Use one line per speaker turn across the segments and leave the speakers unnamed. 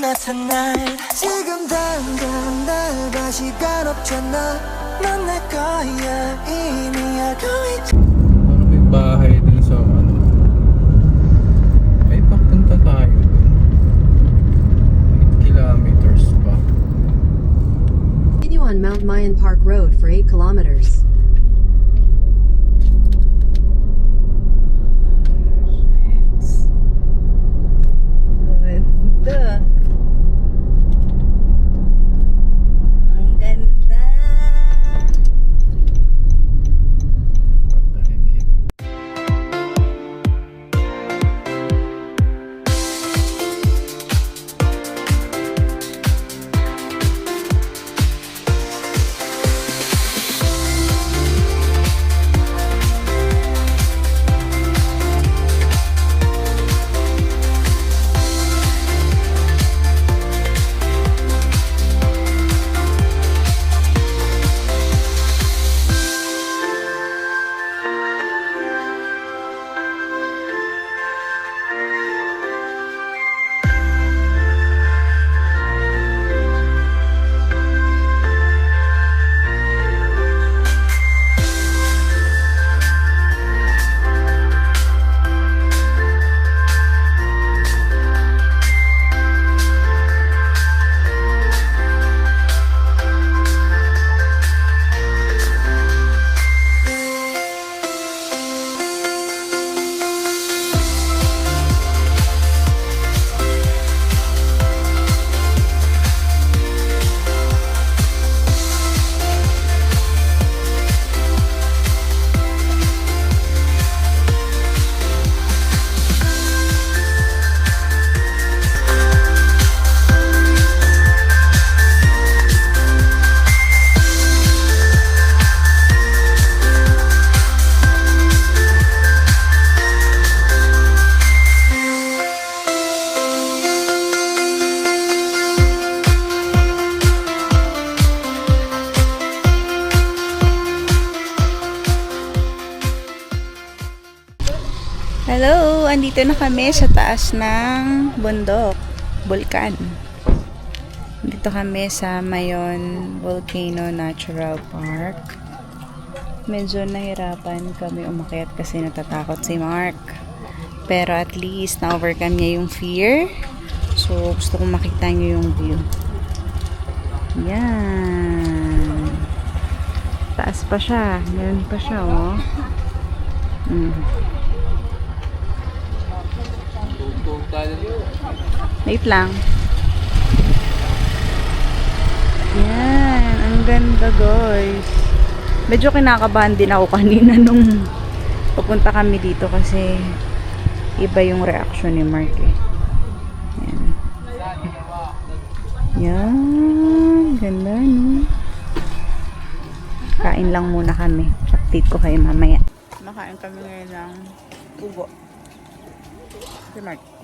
나타날 지금 당장 날 봐 시간 없잖아 넌 내 거야 이미 알고 있지
Parang may bahay dun sa ano. May papunta tayo dun. 8 kilometers pa.
Continue on Mount Mayan Park Road for 8 kilometers.
Andito na kami sa taas ng bundok, bulkan. Dito kami sa Mayon Volcano Natural Park. Medyo nahirapan kami umakyat kasi natatakot si Mark. Pero at least na-overcome niya yung fear. So, gusto kong makita niyo yung view. Yan. Taas pa siya. Meron pa siya, oh. Mm. Wait lang. Yan. Ang ganda, guys. Medyo kinakabahan din ako kanina nung papunta kami dito kasi iba yung reaction ni Mark eh. Yan. Yan. Ganda, no? Kain lang muna kami. Update ko kayo mamaya. Makain kami ngayon ng ugo. Si Mark.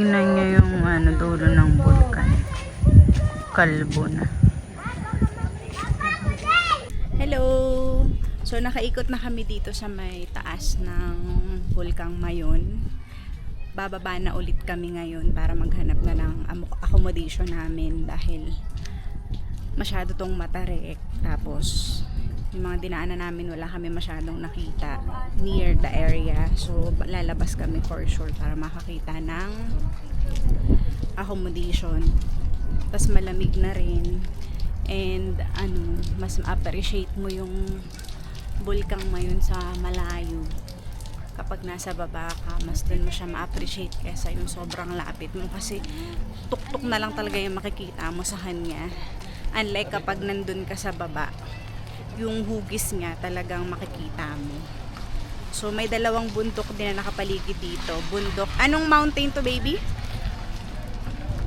Tignan nyo yung ano, dulo ng vulkan. Kalbo na. Hello! So, nakaikot na kami dito sa may taas ng vulkang Mayon. Bababa na ulit kami ngayon para maghanap na ng accommodation namin dahil masyado tong matarek. Tapos, yung mga dinaanan namin wala kami masyadong nakita near the area. So, lalabas kami for sure para makakita ng accommodation. Tapos malamig na rin. And ano, mas ma-appreciate mo yung bulkang mayon sa malayo. Kapag nasa baba ka, mas dun mo siya ma-appreciate kesa yung sobrang lapit mo. Kasi tuktok na lang talaga yung makikita mo sa kanya. Unlike kapag nandun ka sa baba, yung hugis niya talagang makikita mo. So may dalawang bundok din na nakapaligid dito. Bundok. Anong mountain to baby?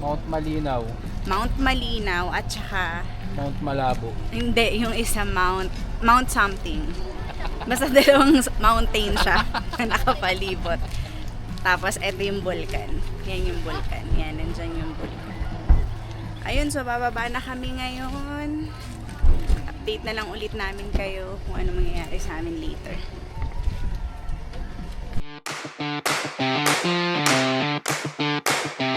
Mount Malinaw,
Mount Malinaw at saka
Mount Malabo.
hindi yung isa Mount Mount something. Basta dalawang mountain siya na nakapalibot. Tapos eto yung vulkan. Yan yung vulkan. Yan, nandyan yung vulkan. Ayun, so bababa na kami ngayon i-update na lang ulit namin kayo kung ano mangyayari sa amin later. Thank you.